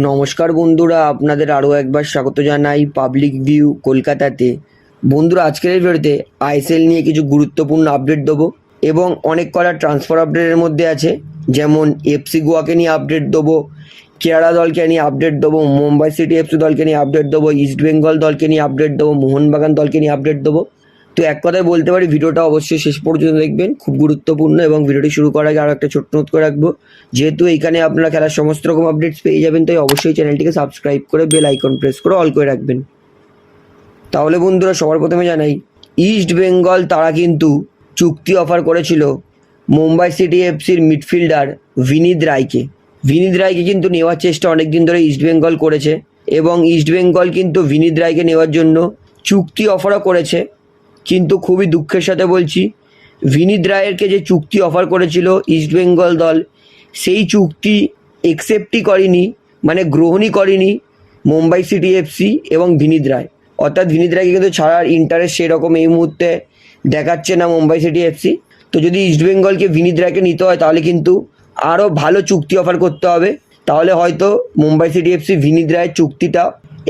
নমস্কার বন্ধুরা, আপনাদের আরও একবার স্বাগত জানাই পাবলিক ভিউ কলকাতাতে। বন্ধুরা, আজকের ভিডিওতে আইএসএল নিয়ে কিছু গুরুত্বপূর্ণ আপডেট দেবো এবং অনেক কটা ট্রান্সফার আপডেটের মধ্যে আছে। যেমন এফসি গোয়াকে নিয়ে আপডেট দেবো, কেরালা দলকে নিয়ে আপডেট দেবো, মুম্বাই সিটি এফসি দলকে নিয়ে আপডেট দেবো ইস্ট বেঙ্গল দলকে নিয়ে আপডেট দেবো, মোহনবাগান দলকে নিয়ে আপডেট দেবো। তো এক কথায় বলতে পারি, ভিডিওটা অবশ্যই শেষ পর্যন্ত দেখবেন, খুব গুরুত্বপূর্ণ এবং ভিডিওটি শুরু করার আগে আরও একটা ছোট্ট নোট করে রাখব। যেহেতু এইখানে আপনারা খেলার সমস্ত রকম আপডেটস পেয়ে যাবেন, তাই অবশ্যই চ্যানেলটিকে সাবস্ক্রাইব করে বেল আইকন প্রেস করে অল করে রাখবেন। তাহলে বন্ধুরা, সবার প্রথমে জানাই ইস্ট বেঙ্গল তারা কিন্তু চুক্তি অফার করেছিল মুম্বাই সিটি এফসির মিডফিল্ডার বিনীত রায়কে বিনীত রায়কে কিন্তু নেওয়ার চেষ্টা অনেক দিন ধরে ইস্ট বেঙ্গল করেছে এবং ইস্ট বেঙ্গল কিন্তু বিনীত রায়কে নেওয়ার জন্য চুক্তি অফারও করেছে। কিন্তু খুবই দুঃখের সাথে বলছি বিনীত রায়েরকে যে চুক্তি অফার করেছিল ইস্ট বেঙ্গল দল, সেই চুক্তি একসেপ্টই করেনি মানে গ্রহণই করেনি মুম্বাই সিটি এফসি এবং বিনীত রায়। অর্থাৎ বিনীত রায়কে কিন্তু ছাড়ার ইন্টারেস্ট সেরকম এই মুহূর্তে দেখাচ্ছে না মুম্বাই সিটি এফসি তো যদি ইস্টবেঙ্গলকে বিনীত রায়কে নিতে হয়, তাহলে কিন্তু আরও ভালো চুক্তি অফার করতে হবে। তাহলে হয়তো মুম্বাই সিটি এফসি বিনীত রায়ের চুক্তিটা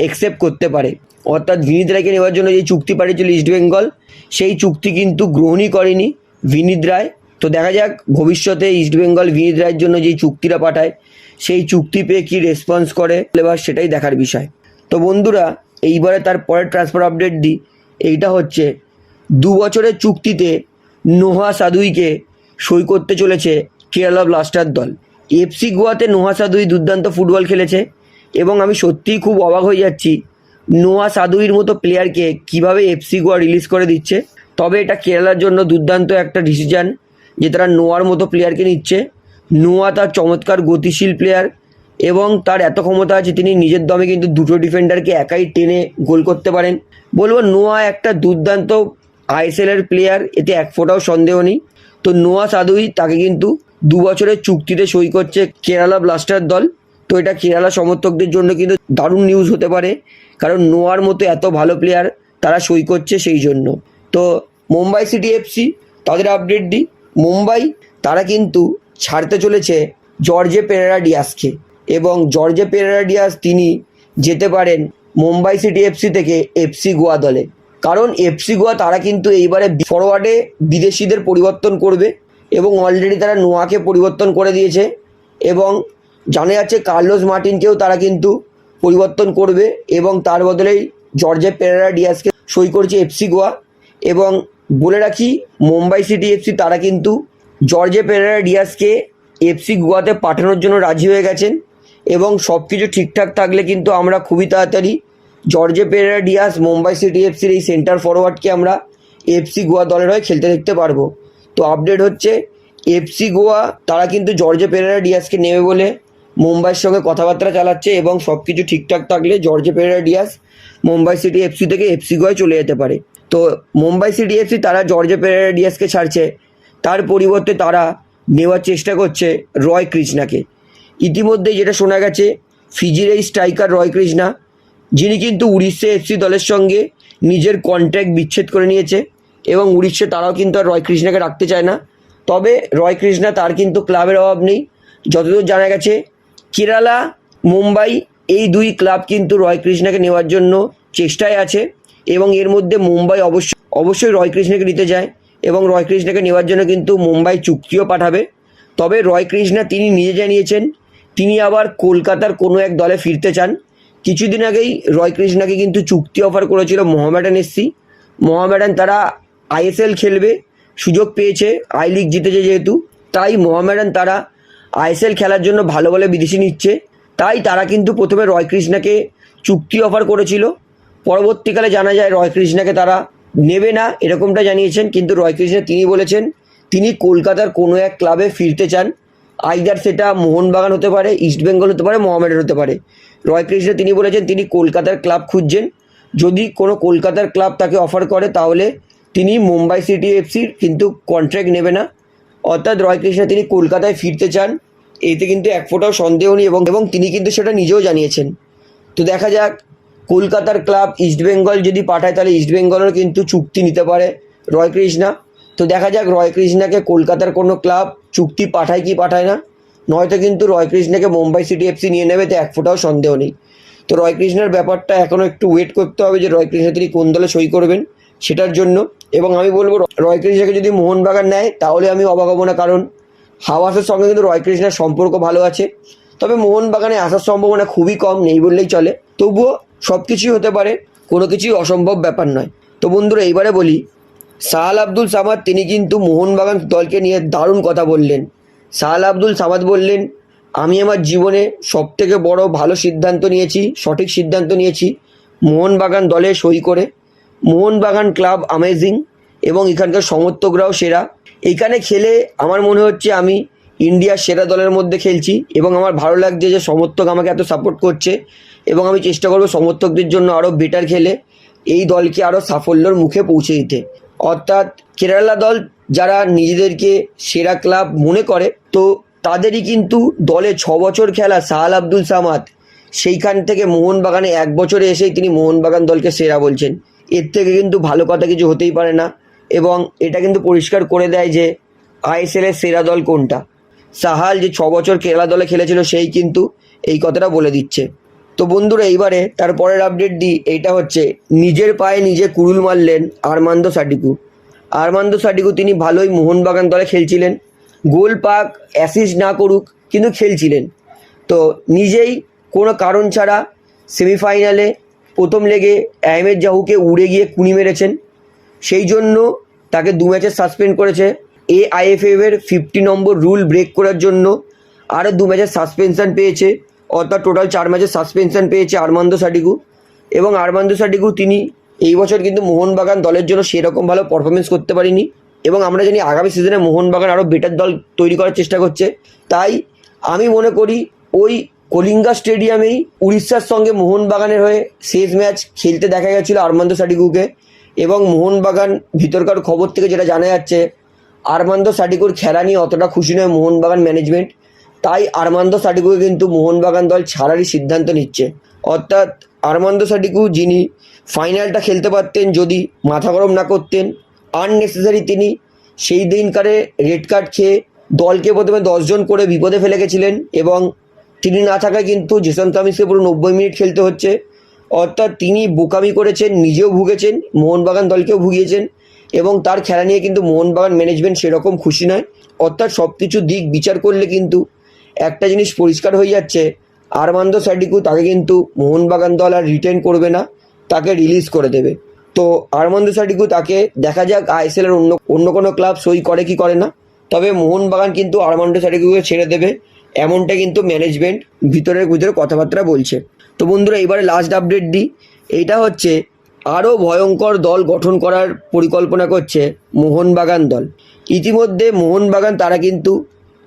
একসেপ্ট করতে পারে। অর্থাৎ বিনীত রায়কে নেওয়ার জন্য যে চুক্তি পাঠিয়েছিল ইস্টবেঙ্গল সেই চুক্তি কিন্তু গ্রহণই করেনি বিনীত রায় তো দেখা যাক ভবিষ্যতে ইস্টবেঙ্গল বিনীত রায়ের জন্য যেই চুক্তিটা পাঠায়, সেই চুক্তি পেয়ে কী রেসপন্স করে, এবার সেটাই দেখার বিষয়। তো বন্ধুরা, এইবারে তার পরের ট্রান্সফার আপডেট দিই। এইটা হচ্ছে, দু বছরের চুক্তিতে নোহা সাদুইকে সই করতে চলেছে কেরালা ব্লাস্টার দল। এফসি গোয়াতে নোহা সাদুই দুর্দান্ত ফুটবল খেলেছে এবং আমি সত্যিই খুব অবাক হয়ে যাচ্ছি নোয়া সাদুইর মতো প্লেয়ারকে কীভাবে এফসি গোয়া রিলিজ করে দিচ্ছে? তবে এটা কেরালার জন্য দুর্দান্ত একটা ডিসিশন যে তারা নোয়ার মতো প্লেয়ারকে নিচ্ছে। নোয়া তার চমৎকার গতিশীল প্লেয়ার এবং তার এত ক্ষমতা আছে, তিনি নিজের দমে কিন্তু দুটো ডিফেন্ডারকে একাই টেনে গোল করতে পারেন। বলব, নোয়া একটা দুর্দান্ত আইএসএল এর প্লেয়ার এতে এক ফোঁটাও সন্দেহ নেই। তো নোয়া সাদুই তাকে কিন্তু দু বছরের চুক্তিতে সই করছে কেরালা ব্লাস্টার দল। তো এটা কেরালা সমর্থকদের জন্য কিন্তু দারুণ নিউজ হতে পারে। কারণ নোয়ার মতো এত ভালো প্লেয়ার তারা সই করছে সেই জন্য। তো মুম্বাই সিটি এফসি তাদের আপডেট দিই। মুম্বাই, তারা কিন্তু ছাড়তে চলেছে জর্জে পেরেরা ডিয়াসকে এবং জর্জে পেরেরা ডিয়াস তিনি যেতে পারেন মুম্বাই সিটি এফসি থেকে এফসি গোয়া দলে। কারণ এফসি গোয়া তারা কিন্তু এইবারে ফরওয়ার্ডে বিদেশিদের পরিবর্তন করবে এবং অলরেডি তারা নোয়াকে পরিবর্তন করে দিয়েছে। এবং জানা যাচ্ছে কার্লোস মার্টিনকেও তারা কিন্তু পরিবর্তন করবে এবং তার বদলেই জর্জে পেরেরা ডিয়াসকে সই করছে এফসি গোয়া এবং বলে রাখি, মুম্বাই সিটি এফসি তারা কিন্তু জর্জে পেরেরা ডিয়াসকে এফসি গোয়াতে পাঠানোর জন্য রাজি হয়ে গেছেন এবং সব কিছু ঠিকঠাক থাকলে কিন্তু আমরা খুবই তাড়াতাড়ি Jorge Pereira Diaz Mumbai City এফসির এই সেন্টার ফরওয়ার্ডকে আমরা এফসি গোয়া দলের হয়ে খেলতে দেখতে পারব। তো আপডেট হচ্ছে এফসি গোয়া তারা কিন্তু জর্জে পেরেরা ডিয়াসকে নেবে বলে মুম্বাইয়ের সঙ্গে কথাবার্তা চালাচ্ছে এবং সব কিছু ঠিকঠাক থাকলে Jorge Pereira Diaz Mumbai City FC থেকে এফসি গোয়ায় চলে যেতে পারে। তো মুম্বাই সিটি এফসি তারা জর্জে পেরেরা ডিয়াসকে ছাড়ছে। তার পরিবর্তে তারা নেওয়ার চেষ্টা করছে রয় কৃষ্ণাকে। ইতিমধ্যে যেটা শোনা গেছে, ফিজির এই স্ট্রাইকার রয় কৃষ্ণা, যিনি কিন্তু উড়িষ্যা এফসি দলের সঙ্গে নিজের কন্ট্রাক্ট বিচ্ছেদ করে নিয়েছে এবং উড়িষ্যা তারাও কিন্তু আর রয় কৃষ্ণাকে রাখতে চায় না। তবে রয় কৃষ্ণা তার কিন্তু ক্লাবের অভাব নেই। যতদূর জানা গেছে কেরালা, মুম্বাই এই দুই ক্লাব কিন্তু রয় কৃষ্ণাকে নেওয়ার জন্য চেষ্টায় আছে এবং এর মধ্যে মুম্বাই অবশ্যই অবশ্যই রয় কৃষ্ণাকে নিতে যায় এবং রয় কৃষ্ণাকে নেওয়ার জন্য কিন্তু মুম্বাই চুক্তিও পাঠাবে। তবে রয় কৃষ্ণা তিনি নিজে জানিয়েছেন, তিনি আবার কলকাতার কোনো এক দলে ফিরতে চান। কিছুদিন আগেই রয় কৃষ্ণাকে কিন্তু চুক্তি অফার করেছিল মোহামেডান এসসি মোহামেডান তারা আইএসএল খেলবে, সুযোগ পেয়েছে, আই লিগ জিতেছে যেহেতু, তাই মোহামেডান তারা আইএসএল খেলার জন্য ভালো ভালো বিদেশি নিচ্ছে। তাই তারা কিন্তু প্রথমে রয় কৃষ্ণাকে চুক্তি অফার করেছিল। পরবর্তীকালে জানা যায় রয় কৃষ্ণাকে তারা নেবে না, এরকমটা জানিয়েছেন। কিন্তু রয় কৃষ্ণা তিনি বলেছেন, তিনি কলকাতার কোনো এক ক্লাবে ফিরতে চান। আইদার সেটা মোহনবাগান হতে পারে ইস্টবেঙ্গল হতে পারে মোহামেডান হতে পারে। রয় কৃষ্ণ তিনি বলেছেন, তিনি কলকাতার ক্লাব খুঁজছেন। যদি কোনো কলকাতার ক্লাব তাকে অফার করে, তাহলে তিনি মুম্বাই সিটি এফসির কিন্তু কন্ট্র্যাক্ট নেবে না। অর্থাৎ রয় কৃষ্ণ তিনি কলকাতায় ফিরতে চান। এতে কিন্তু এক ফোঁটাও সন্দেহ নেই এবং এবং তিনি কিন্তু সেটা নিজেও জানিয়েছেন। তো দেখা যাক, কলকাতার ক্লাব ইস্টবেঙ্গল যদি পাঠায়, তাহলে ইস্টবেঙ্গলের কিন্তু চুক্তি নিতে পারে রয় কৃষ্ণা। তো দেখা যাক, রয় কৃষ্ণাকে কলকাতার কোনো ক্লাব চুক্তি পাঠায় কি পাঠায় না। নয়তো কিন্তু রয় কৃষ্ণাকে মুম্বাই সিটি এফসি নিয়ে নেবে, তো এক ফোঁটাও সন্দেহ নেই। তো রয় কৃষ্ণের ব্যাপারটা এখনও একটু ওয়েট করতে হবে যে রয় কৃষ্ণা তিনি কোন দলে সই করবেন সেটার জন্য। এবং আমি বলব, রয় কৃষ্ণাকে যদি মোহনবাগান নেয়, তাহলে আমি অবাক হব না। কারণ হাওয়াসের সঙ্গে কিন্তু রয় কৃষ্ণের সম্পর্ক ভালো আছে। তবে মোহনবাগানে আসার সম্ভাবনা খুবই কম, নেই বললেই চলে। তবুও সব কিছুই হতে পারে, কোনো কিছুই অসম্ভব ব্যাপার নয়। তো বন্ধুরা, এইবারে বলি, সাহাল আব্দুল সামাদ, তিনি কিন্তু মোহনবাগান দলকে নিয়ে দারুণ কথা বললেন। সাহাল আব্দুল সামাদ বললেন, আমি আমার জীবনে সবথেকে বড় ভালো সিদ্ধান্ত নিয়েছি, সঠিক সিদ্ধান্ত নিয়েছি, মোহনবাগান দলে সই করে। মোহনবাগান ক্লাব আমেজিং এবং এখানকার সমর্থকরাও সেরা। এখানে খেলে আমার মনে হচ্ছে আমি ইন্ডিয়ার সেরা দলের মধ্যে খেলছি এবং আমার ভালো লাগছে যে সমর্থক আমাকে এত সাপোর্ট করছে এবং আমি চেষ্টা করব সমর্থকদের জন্য আরও বেটার খেলে এই দলকে আরও সাফল্যর মুখে পৌঁছে দিতে। অর্থাৎ কেরালা দল যারা নিজেদেরকে সেরা ক্লাব মনে করে, তো তাদেরই কিন্তু দলে ছ বছর খেলা সাহাল আব্দুল সামাদ, সেইখান থেকে মোহনবাগানে এক বছরে এসেই তিনি মোহনবাগান দলকে সেরা বলছেন। এর থেকে কিন্তু ভালো কথা কিছু হতেই পারে না। এবং এটা কিন্তু পরিষ্কার করে দেয় যে আইএসএল এর সেরা দল কোনটা। সাহাল যে ছ বছর কেরালা দলে খেলেছিল সেই কিন্তু এই কথাটা বলে দিচ্ছে। তো বন্ধুরা, এইবারে তার পরের আপডেট দিই, এইটা হচ্ছে নিজের পায়ে নিজে কুড়ুল মারলেন আরমান্দো সাডিকু আরমান্দো সাডিকু তিনি ভালোই মোহনবাগান দলে খেলছিলেন। গোল পাক অ্যাসিস্ট না করুক, কিন্তু খেলছিলেন। তো নিজেই কোনো কারণ ছাড়া সেমিফাইনালে প্রথম লেগে আহমেদ জাহুকে উড়ে গিয়ে কুনি মেরেছেন। সেই জন্য তাকে দু ম্যাচের সাসপেন্ড করেছে। এ এর ফিফটি নম্বর রুল ব্রেক করার জন্য আরও দু ম্যাচের সাসপেনশন পেয়েছে। অর্থাৎ টোটাল চার ম্যাচের সাসপেনশন পেয়েছে আরমান্দো সাডিকু এবং আরমান্দো সাডিকু তিনি এই বছর কিন্তু মোহনবাগান দলের জন্য সেরকম ভালো পারফরমেন্স করতে পারেনি। এবং আমরা জানি আগামী সিজনে মোহনবাগান আরও বেটার দল তৈরি করার চেষ্টা করছে। তাই আমি মনে করি ওই কলিঙ্গা স্টেডিয়ামেই উড়িষ্যার সঙ্গে মোহনবাগানের হয়ে শেষ ম্যাচ খেলতে দেখা গেছিল আরমান্দো সাডিকুকে এবং মোহনবাগান ভিতরকার খবর থেকে যেটা জানা যাচ্ছে, আরমান্দো সাডিকুর খেলা নিয়ে অতটা খুশি নয় মোহনবাগান ম্যানেজমেন্ট তাই আরমান্দো সাডিকুকে কিন্তু মোহনবাগান দল ছাড়ারই সিদ্ধান্ত নিচ্ছে। অর্থাৎ আরমান্দো সাডিকু যিনি ফাইনালটা খেলতে পারতেন যদি মাথা গরম না করতেন আননেসেসারি তিনি সেই দিনকারে রেড কার্ড খেয়ে দলকে প্রথমে দশজন করে বিপদে ফেলে গেছিলেন এবং তিনি না থাকায় কিন্তু জেসন তামিসকে পুরো নব্বই মিনিট খেলতে হচ্ছে। অর্থাৎ তিনি বোকামি করেছেন, নিজেও ভুগেছেন, মোহনবাগান দলকেও ভুগিয়েছেন এবং তার খেলা নিয়ে কিন্তু মোহনবাগান ম্যানেজমেন্ট সেরকম খুশি নয়। অর্থাৎ সব কিছু দিক বিচার করলে কিন্তু একটা জিনিস পরিষ্কার হয়ে যাচ্ছে, আরমান্দো সাডিকু তাকে কিন্তু মোহনবাগান দল আর রিটেন করবে না, তাকে রিলিজ করে দেবে। তো আরমান্দো সাডিকু তাকে দেখা যাক আইএসএল এর অন্য অন্য কোনো ক্লাব সই করে কি করে না, তবে মোহনবাগান কিন্তু আরমান্ডো সাডিকুকে ছেড়ে দেবে। এমনটা কিন্তু ম্যানেজমেন্ট ভিতরের ভিতরে কথাবার্তা বলছে। তো বন্ধুরা, এবারে লাস্ট আপডেট দিই। এইটা হচ্ছে আরও ভয়ঙ্কর দল গঠন করার পরিকল্পনা করছে মোহনবাগান দল। ইতিমধ্যে মোহনবাগান তারা কিন্তু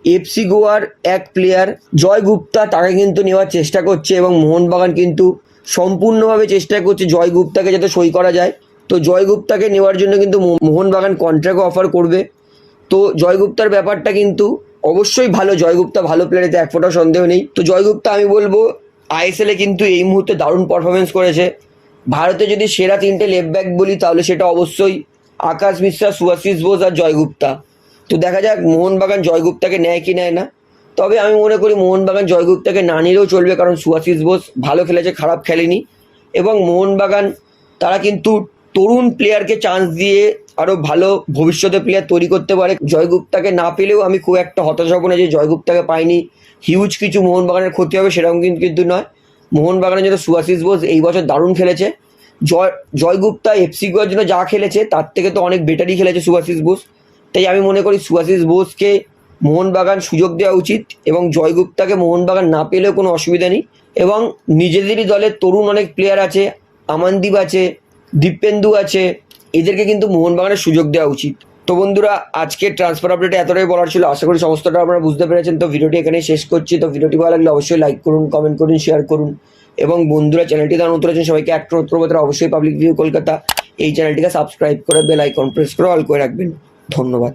এফসি গোয়ার এক প্লেয়ার জয় গুপ্তা, তাকে কিন্তু নেওয়ার চেষ্টা করছে এবং মোহনবাগান কিন্তু সম্পূর্ণভাবে চেষ্টা করছে জয় গুপ্তাকে যাতে সই করা যায়। তো জয় গুপ্তাকে নেওয়ার জন্য কিন্তু মোহনবাগান কন্ট্রাক্ট অফার করবে। তো জয়গুপ্তার ব্যাপারটা কিন্তু অবশ্যই ভালো জয়গুপ্তা, ভালো প্লেয়ার এতে এক ফোঁটা সন্দেহ নেই। তো জয়গুপ্তা, আমি বলব আইএসএলে কিন্তু এই মুহূর্তে দারুণ পারফরমেন্স করেছে। ভারতে যদি সেরা তিনটে লেফট ব্যাক বলি, তাহলে সেটা অবশ্যই আকাশ মিশ্রা সুয়াশিস বোস আর জয়গুপ্তা। তো দেখা যাক, মোহনবাগান জয়গুপ্তাকে নেয় কি নেয় না। তবে আমি মনে করি মোহনবাগান জয়গুপ্তাকে না নিলেও চলবে, কারণ সুয়াশিস বোস ভালো খেলেছে, খারাপ খেলেনি। এবং মোহনবাগান, তারা কিন্তু তরুণ প্লেয়ারকে চান্স দিয়ে আরও ভালো ভবিষ্যতে প্লেয়ার তৈরি করতে পারে। জয়গুপ্তাকে না পেলেও আমি খুব একটা হতাশ হব না যে জয়গুপ্তাকে পাইনি। হিউজ কিছু মোহনবাগানের ক্ষতি হবে সেরকম কিন্তু নয়। মোহনবাগানের জন্য সুয়াশিস বোস এই বছর দারুণ খেলেছে। জয়, জয়গুপ্তা এফসি গোয়ার জন্য যা খেলেছে, তার থেকে তো অনেক বেটারই খেলেছে সুভাশিস বোস। তাই আমি মনে করি সুভাশিস বোসকে মোহনবাগান সুযোগ দেওয়া উচিত এবং জয়গুপ্তাকে মোহনবাগান না পেলেও কোনো অসুবিধা নেই। এবং নিজেদেরই দলের তরুণ অনেক প্লেয়ার আছে। আমানদীপ আছে, দীপেন্দু আছে এদেরকে কিন্তু মোহনবাগানের সুযোগ দেওয়া উচিত। তো বন্ধুরা, আজকে ট্রান্সফার আপডেটে এতটাই বলার ছিল। আশা করি সমস্তটা আপনারা বুঝতে পেরেছেন। তো ভিডিওটি এখানে শেষ করছি। তো ভিডিওটি ভালো লাগলে অবশ্যই লাইক করুন কমেন্ট করুন শেয়ার করুন। এবং বন্ধুরা চ্যানেলটি তার নতুন আছেন, সবাইকে একটা উত্তর অবশ্যই পাবলিক ভিউ কলকাতা এই চ্যানেলটিকে সাবস্ক্রাইব করে বেল আইকন প্রেস করে অল করে রাখবেন। ধন্যবাদ।